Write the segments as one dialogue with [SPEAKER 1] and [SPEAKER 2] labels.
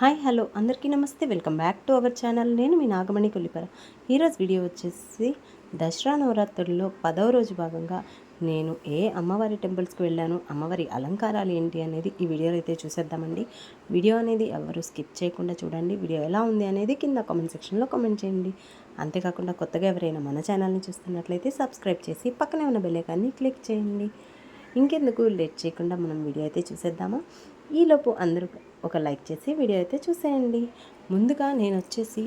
[SPEAKER 1] Hi hello. అందరికీ నమస్తే. Welcome back to our channel. నేను మీ నాగమణి కొల్లిపర. ఈరోజు వీడియో వచ్చేసి దసరా నవరాత్రుల్లో పదవ రోజు భాగంగా నేను ఏ అమ్మవారి టెంపుల్స్కి వెళ్ళాను అమ్మవారి అలంకారాలు ఏంటి అనేది ఈ వీడియోలో అయితే చూసేద్దామండి. వీడియో అనేది ఎవరు స్కిప్ చేయకుండా చూడండి. వీడియో ఎలా ఉంది అనేది కింద కామెంట్ సెక్షన్లో కామెంట్ చేయండి. అంతేకాకుండా కొత్తగా ఎవరైనా మన ఛానల్ని చూస్తున్నట్లయితే సబ్స్క్రైబ్ చేసి పక్కనే ఉన్న బెల్లైకాన్ని క్లిక్ చేయండి. ఇంకెందుకు లేట్ చేయకుండా మనం వీడియో అయితే చూసేద్దామా? ఈలోపు అందరూ ఒక లైక్ చేసి వీడియో అయితే చూసేయండి. ముందుగా నేను వచ్చేసి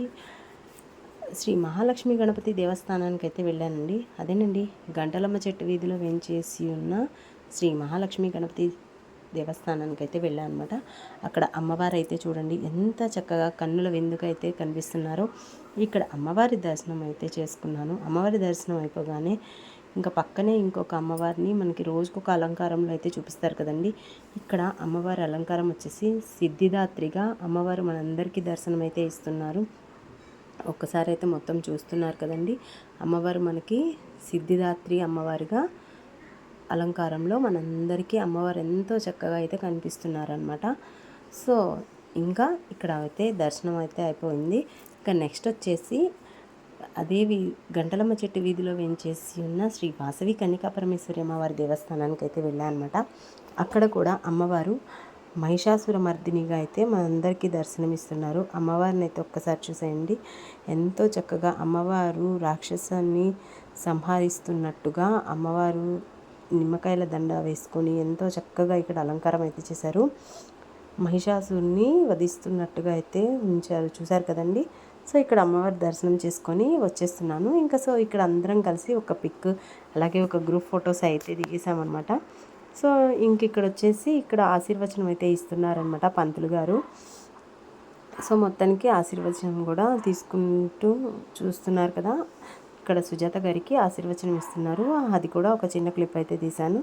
[SPEAKER 1] శ్రీ మహాలక్ష్మి గణపతి దేవస్థానానికి అయితే వెళ్ళానండి. అదేనండి గంటలమ్మ చెట్టు వీధిలో వేంచేసి ఉన్న శ్రీ మహాలక్ష్మి గణపతి దేవస్థానానికి అయితే వెళ్ళాను అనమాట అక్కడ అమ్మవారు అయితే చూడండి ఎంత చక్కగా కన్నుల విందుకు అయితే కనిపిస్తున్నారో. ఇక్కడ అమ్మవారి దర్శనం అయితే చేసుకున్నాను. అమ్మవారి దర్శనం అయిపోగానే ఇంకా పక్కనే ఇంకొక అమ్మవారిని మనకి రోజుకొక అలంకారంలో అయితే చూపిస్తారు కదండి. ఇక్కడ అమ్మవారి అలంకారం వచ్చేసి సిద్ధిదాత్రిగా అమ్మవారు మనందరికీ దర్శనం అయితే ఇస్తున్నారు. ఒక్కసారి అయితే మొత్తం చూస్తున్నారు కదండి. అమ్మవారు మనకి సిద్ధిదాత్రి అమ్మవారిగా అలంకారంలో మనందరికీ అమ్మవారు ఎంతో చక్కగా అయితే కనిపిస్తున్నారనమాట సో ఇంకా ఇక్కడ అయితే దర్శనం అయితే అయిపోయింది. ఇంకా నెక్స్ట్ వచ్చేసి అదే వీ గంటలమ్మ చెట్టు వీధిలో వేయించేసి ఉన్న శ్రీ వాసవి కన్నికా పరమేశ్వరి అమ్మవారి దేవస్థానానికి అయితే వెళ్ళానమాట. అక్కడ కూడా అమ్మవారు మహిషాసుర మర్దినిగా అయితే మనందరికీ దర్శనమిస్తున్నారు. అమ్మవారిని అయితే ఒక్కసారి చూసేయండి. ఎంతో చక్కగా అమ్మవారు రాక్షసాన్ని సంహరిస్తున్నట్టుగా అమ్మవారు నిమ్మకాయల దండ వేసుకొని ఎంతో చక్కగా ఇక్కడ అలంకారం అయితే చేశారు. మహిషాసుని వధిస్తున్నట్టుగా అయితే ఉంచారు. చూశారు కదండి? సో ఇక్కడ అమ్మవారి దర్శనం చేసుకొని వచ్చేస్తున్నాను. ఇంకా సో ఇక్కడ అందరం కలిసి ఒక పిక్ అలాగే ఒక గ్రూప్ ఫొటోస్ అయితే దిగేసామన్నమాట సో ఇంక ఇక్కడ వచ్చేసి ఇక్కడ ఆశీర్వచనం అయితే ఇస్తున్నారనమాట పంతులు గారు. సో మొత్తానికి ఆశీర్వచనం కూడా తీసుకుంటూ చూస్తున్నారు కదా. ఇక్కడ సుజాత గారికి ఆశీర్వచనం ఇస్తున్నారు. అది కూడా ఒక చిన్న క్లిప్ అయితే తీశాను.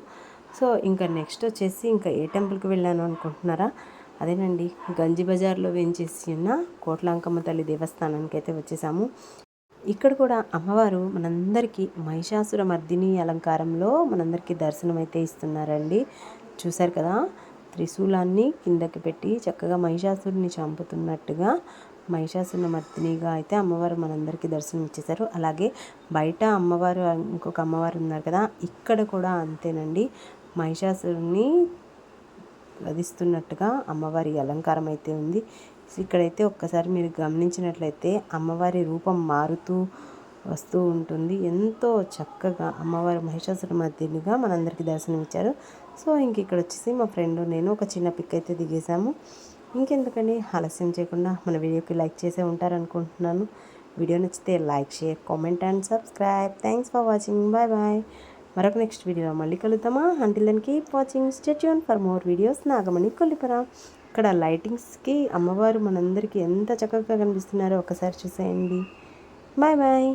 [SPEAKER 1] సో ఇంకా నెక్స్ట్ వచ్చేసి ఇంకా ఏ టెంపుల్కి వెళ్ళాను అనుకుంటున్నారా? అదేనండి. గంజి బజార్లో వేయించేసి ఉన్న కోట్లాంకమ్మ తల్లి దేవస్థానానికి అయితే వచ్చేసాము. ఇక్కడ కూడా అమ్మవారు మనందరికీ మహిషాసుర మర్దిని అలంకారంలో మనందరికీ దర్శనం అయితే ఇస్తున్నారండి. చూశారు కదా? త్రిశూలాన్ని కిందకి పెట్టి చక్కగా మహిషాసురుని చంపుతున్నట్టుగా మహిషాసుర మర్దినిగా అయితే అమ్మవారు మనందరికీ దర్శనం ఇచ్చేశారు అలాగే బయట అమ్మవారు ఇంకొక అమ్మవారు ఉన్నారు కదా? ఇక్కడ కూడా అంతేనండి. మహిషాసురుని వధిస్తున్నట్టుగా అమ్మవారి అలంకారం అయితే ఉంది. ఇక్కడైతే ఒక్కసారి మీరు గమనించినట్లయితే అమ్మవారి రూపం మారుతూ వస్తూ ఉంటుంది. ఎంతో చక్కగా అమ్మవారి మహిషాసుర మధ్యనిగా మనందరికీ దర్శనం ఇచ్చారు. సో ఇంక ఇక్కడ వచ్చేసి మా ఫ్రెండ్ నేను ఒక చిన్న పిక్ అయితే దిగేసాము ఇంకెందుకని ఆలస్యం చేయకుండా మన వీడియోకి లైక్ చేసే ఉంటారనుకుంటున్నాను. వీడియో నచ్చితే like share comment and subscribe. Thanks for watching. Bye bye. మరొక నెక్స్ట్ వీడియో మళ్ళీ కలుద్దామా? Until then keep watching stay tuned for more videos Nagamani Kollipara. ఇక్కడ లైటింగ్స్కి అమ్మవారు మనందరికీ ఎంత చక్కగా కనిపిస్తున్నారో ఒకసారి చూసేయండి. Bye bye